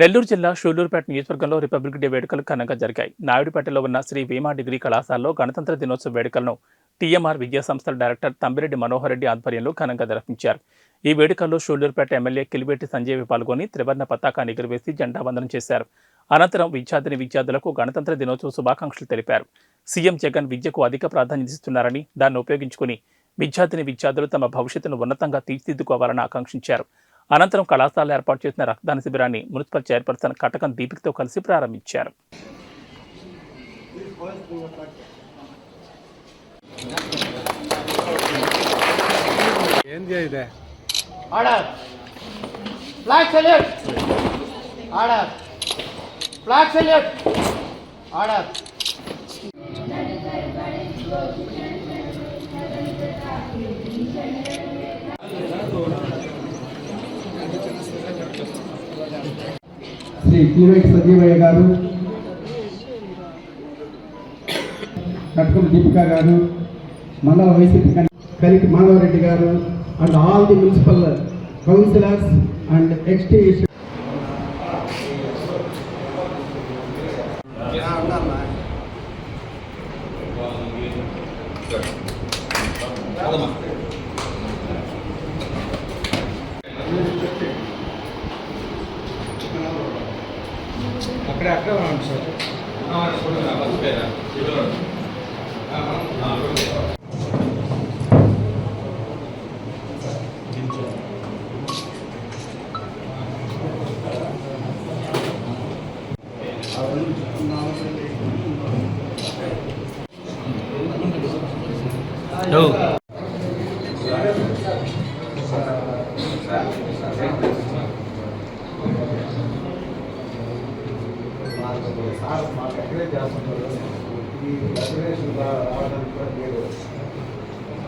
నెల్లూరు జిల్లా షూలూరుపేట నియోజకవర్గంలో republic day వేడుకలు ఘనంగా జరిగాయి. నాయుడుపేటలో ఉన్న శ్రీ భీమా డిగ్రీ కళాశాలలో గణతంత్ర దినోత్సవ వేడుకలను టీఎంఆర్ విద్యా సంస్థల డైరెక్టర్ తంబిరెడ్డి మనోహర్ రెడ్డి ఆధ్వర్యంలో ఘనంగా నిర్వహించారు. ఈ వేడుకల్లో షూలూరుపేట ఎమ్మెల్యే కిలిబెట్టి సంజయ్ పాల్గొని త్రివర్ణ పతాకాన్ని ఎగురవేసి జెండా వందనం చేశారు. అనంతరం విద్యార్థిని విద్యార్థులకు గణతంత్ర దినోత్సవ శుభాకాంక్షలు తెలిపారు. సీఎం జగన్ విద్యకు అధిక ప్రాధాన్యత ఇస్తున్నారని దాన్ని ఉపయోగించుకుని విద్యార్థిని విద్యార్థులు తమ భవిష్యత్తును ఉన్నతంగా తీర్చిదిద్దుకోవాలని ఆకాంక్షించారు. అనంతరం కళాశాలలో ఏర్పాటు చేసిన రక్తదాన శిబిరాన్ని మున్సిపల్ చైర్పర్సన్ కటకం దీపికతో కలిసి ప్రారంభించారు ఏంది ఇదే Order. Flag salute. Order. Flag salute. Order. Shri Kiliveti Sanjeevaiah గారు కట్కం దీపిక గారు మండల వైసీపీ కలికి మాధవరెడ్డి గారు and all the municipal councillors and ఎక్స్టీ అక్కడే అక్కడే ఉన్నాం సార్ మార్గంలో మాకు ఎంకరేజ్ చేస్తున్నారు ఈ రెగ్యులేషన్ రావడానికి కూడా మీరు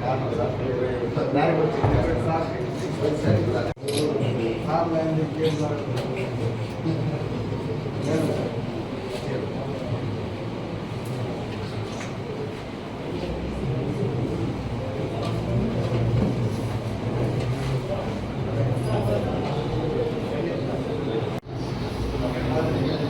కారణం సార్ దానికి వచ్చింది సార్ సార్ లైన్ చేస్తున్నారు Gracias.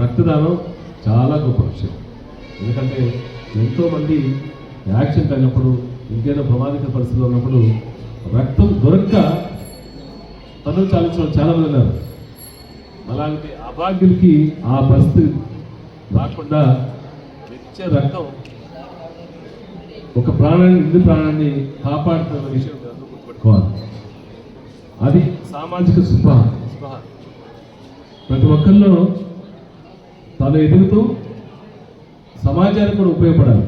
రక్తదానం చాలా గొప్ప విషయం. ఎందుకంటే ఎంతోమంది యాక్సిడెంట్ అయినప్పుడు ఇంకేదో ప్రమాదక పరిస్థితులు ఉన్నప్పుడు రక్తం దొరక్క పనులు చాలించిన చాలా మంది ఉన్నారు. అలాంటి అభాగ్యులకి ఆ పరిస్థితి రాకుండా ఇచ్చే రక్తం ఒక ప్రాణాన్ని ఇంటి ప్రాణాన్ని కాపాడుతున్న విషయం గుర్తుపెట్టుకోవాలి. అది సామాజిక స్పృహ స్పృహ. ప్రతి ఒక్కరిలో తను ఎదుగుతూ సమాజానికి కూడా ఉపయోగపడాలి.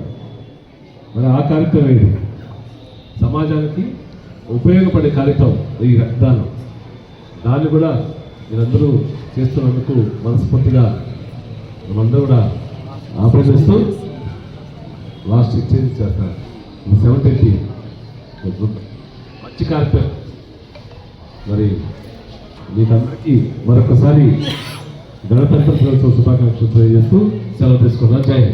మరి ఆ కార్యక్రమం ఇది సమాజానికి ఉపయోగపడే కార్యక్రమం ఈ రక్తదానం. దాన్ని కూడా మీరందరూ చేస్తున్నందుకు మనస్ఫూర్తిగా మనందరూ కూడా ఆపేసిస్తూ లాస్ట్ ఎక్స్చేంజ్ చేస్తారు సెవెంత్ ఎయిటీ మంచి కార్యక్రమం. మరి మీకందరికీ మరొకసారి గణతంత్ర దినోత్సవ శుభాకాంక్షలు తెలియజేస్తూ సెలవు తీసుకున్నాను జై హింద్.